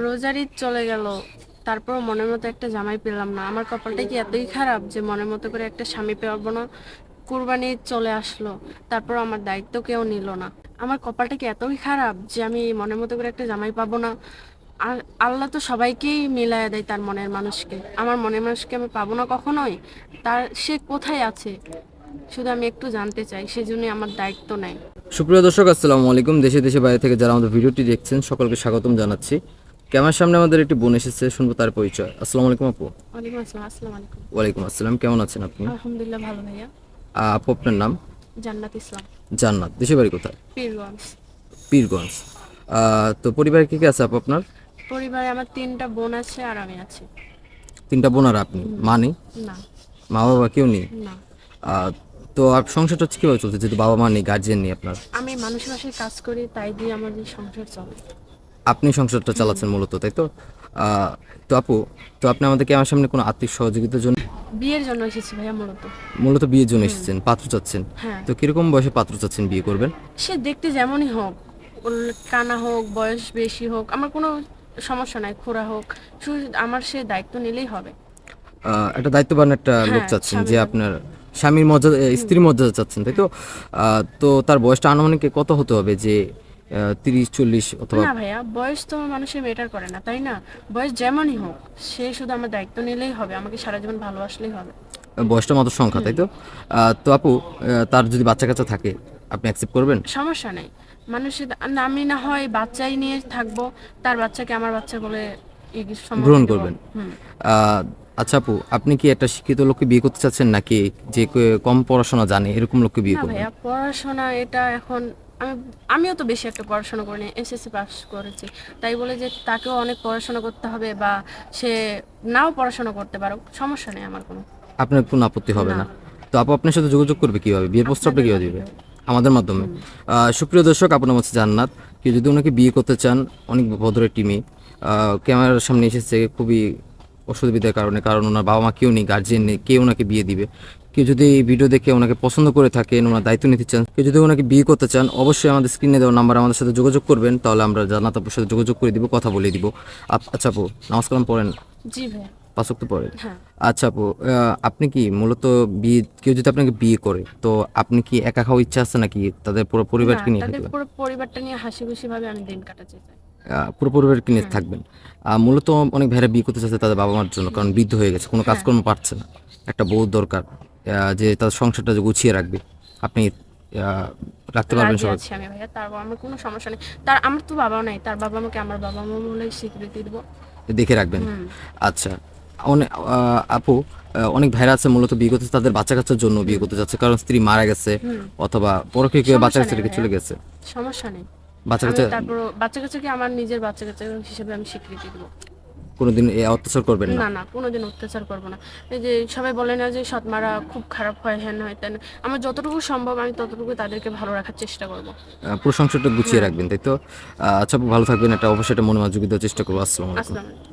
রোজার ঈদ চলে গেল। তারপর মনের মতো একটা জামাই পেলাম না। আমার কপালটা কি এতই খারাপ যে মনের মতো করে একটা স্বামী পাবো না কুরবানি চলে আসলো? তারপর আমার দায়িত্ব কেউ নিল না। আমার কপালটা কি এতই খারাপ যে আমি মনের মতো করে একটা জামাই পাবো না? আল্লাহ তো সবাইকেই মিলায় দেয় তার মনের মানুষকে। আমার মনের মানুষকে আমি পাবো না কখনোই? তার সে কোথায় আছে? শুধু আমি একটু জানতে চাই সেজন্য আমার দায়িত্ব নেই সুপ্রিয় দর্শক, আসসালামু আলাইকুম। দেশে দেশে বাইরে থেকে যারা আমাদের ভিডিওটি দেখছেন, সকলকে স্বাগতম জানাচ্ছি। ক্যামেরার সামনে আমাদের একটি বোন এসেছে শুনব তার পরিচয়। আসসালামু আলাইকুম আপু। ওয়ালাইকুম আসসালাম আসসালামু আলাইকুম। ওয়ালাইকুম আসসালাম কেমন আছেন আপনি? আলহামদুলিল্লাহ ভালো ভাইয়া। আপু আপনার নাম? জান্নাত ইসলাম। জান্নাত। দেশে বাড়ি কোথায়? পীরগঞ্জ। পীরগঞ্জ। তো পরিবারে কে কে আছে আপু আপনার? পরিবারে আমার তিনটা বোন আছে আর আমি আছি। তিনটা বোন আর আপনি? মা নেই? না। মা বাবা কেউ নেই? না। তো আর সংসারটা হচ্ছে কীভাবে চলছে? যেহেতু বাবা মা নেই গার্জিয়ান নেই আপনার। আমি মানুষের বাসায় কাজ করি তাই দিয়ে আমাদের সংসার চলে। আপনি সংসারটা চালাচ্ছেন মূলত তাই তো? তো আপু তো আপনি আমাদেরকে আমার সামনে কোনো আর্থিক সহযোগিতার জন্য বিয়ের জন্য এসেছি ভাইয়া মূলত। মূলত বিয়ের জন্য এসেছেন পাত্র চাচ্ছেন। হ্যাঁ। তো কীরকম বয়সে পাত্র চাচ্ছেন বিয়ে করবেন? সে দেখতে যেমনই হোক কানা হোক বয়স বেশি হোক আমার কোনো সমস্যা নাই খোরা হোক শুধু আমার সে দায়িত্ব নিলেই হবে। একটা দায়িত্ববান একটা লোক হ্যাঁ, চাচ্ছেন যে আপনার স্বামীর মর্যাদা স্ত্রীর মর্যাদা চাচ্ছেন তাই তো? আহ, তো তার বয়সটা আনুমানিক কত হতে হবে যে তিরিশ চল্লিশ অথবা না ভাইয়া বয়স তো মানুষের মেটার করে না তাই না? বয়স যেমনই হোক সে শুধু আমার দায়িত্ব নিলেই হবে আমাকে সারা জীবন ভালোবাসলেই হবে। বয়সটা মতো সংখ্যা তাই তো? তো আপু তার যদি বাচ্চা কাচ্চা থাকে আপনি অ্যাকসেপ্ট করবেন? সমস্যা নেই। মানুষের আমি না হয় বাচ্চাই নিয়ে থাকব তার বাচ্চাকে আমার বাচ্চা বলে গ্রহণ করবেন? আচ্ছা আপু আপনি কি একটা শিক্ষিত লোককে বিয়ে করতে চাচ্ছেন নাকি যে কম পড়াশোনা জানে এরকম লোককে বিয়ে করবেন? ভাইয়া পড়াশোনা এটা এখন আমি আমিও তো বেশি একটা পড়াশোনা করিনি এসএসসি পাস করেছি। তাই বলে যে তাকেও অনেক পড়াশোনা করতে হবে বা সে নাও পড়াশোনা করতে পারো সমস্যা নেই আমার কোনো। আপনার কোনো আপত্তি হবে না। তো আপু আপনার সাথে যোগাযোগ করবে কীভাবে? বিয়ের প্রস্তাবটা কীভাবে দিবে? আমাদের মাধ্যমে। সুপ্রিয় দর্শক আপনার হচ্ছে জান্নাত। কেউ যদি ওনাকে বিয়ে করতে চান অনেক ভদ্র টিমই ক্যামেরার সামনে এসেছে খুবই অসুবিধার কারণে কারণ ওনার বাবা মা কেউ নেই গার্জিয়ান নেই কে ওনাকে বিয়ে দিবে? কেউ যদি এই ভিডিও দেখে ওনাকে পছন্দ করে থাকেন ওনার দায়িত্ব নিতে চান কেউ যদি ওনাকে বিয়ে করতে চান অবশ্যই আমাদের স্ক্রিনে দেওয়া নাম্বার আমাদের সাথে যোগাযোগ করবেন। তাহলে আমরা জান্নাত আপুর সাথে যোগাযোগ করে দিব কথা বলে দিব। আচ্ছা আপু নমস্কার পড়েন। জি ভাইয়া। পাঁচক তো পড়েন। হ্যাঁ। আচ্ছা আপু আপনি কি মূলত বিয়ে কেউ যদি আপনাকে বিয়ে করে তো আপনি কি একা খাওয়ার ইচ্ছা আছে নাকি? তাদের পুরো পরিবারকে নিয়ে থাকবেন পুরো পরিবারটা নিয়ে হাসি খুশি ভাবে আমি দিন কাটাতে চাই পুরো পরিবারকে নিয়ে থাকবেন। আহ, মূলত অনেক ভাইরা বিয়ে করতে চাচ্ছে তাদের বাবা মার জন্য কারণ বৃদ্ধ হয়ে গেছে কোনো কাজকর্ম পারছে না। একটা বউ দরকার। যে তার সংসারটা যে গুছিয়ে রাখবে। আপনি রাখতে পারবেন সবাই আমি ভাইয়া তার আমার কোনো সমস্যা নেই। তার আমার তো বাবা নাই তার বাবা আমাকে আমার বাবা মা বলে স্বীকৃতি দিব। দেখে রাখবেন। আচ্ছা অনেক আপু অনেক ভাইরা আছে মূলত বিয়ে করতে তাদের বাচ্চা কাচ্চার জন্য বিয়ে করতে যাচ্ছে কারণ স্ত্রী মারা গেছে অথবা পরকে কেউ বাচ্চা কাচ্চা রেখে চলে গেছে। সমস্যা নেই। বাচ্চা কাচ্চা তারপর বাচ্চা কাচ্চাকে আমার নিজের বাচ্চা কাচ্চা হিসেবে আমি স্বীকৃতি দিব। কোনোদিন এ অত্যাচার করবেন না? না না কোনোদিন অত্যাচার করব না। এই যে সবাই বলে না যে সৎমারা খুব খারাপ হয় হ্যান হয় তেন। আমার যতটুকু সম্ভব আমি ততটুকু তাদেরকে ভালো রাখার চেষ্টা করব। প্রশংসাটা গুছিয়ে রাখবেন তাই তো? আচ্ছা ভালো থাকবেন এটা অবশ্যই এটা মনে দেওয়ার চেষ্টা করব। আসসালামু আলাইকুম।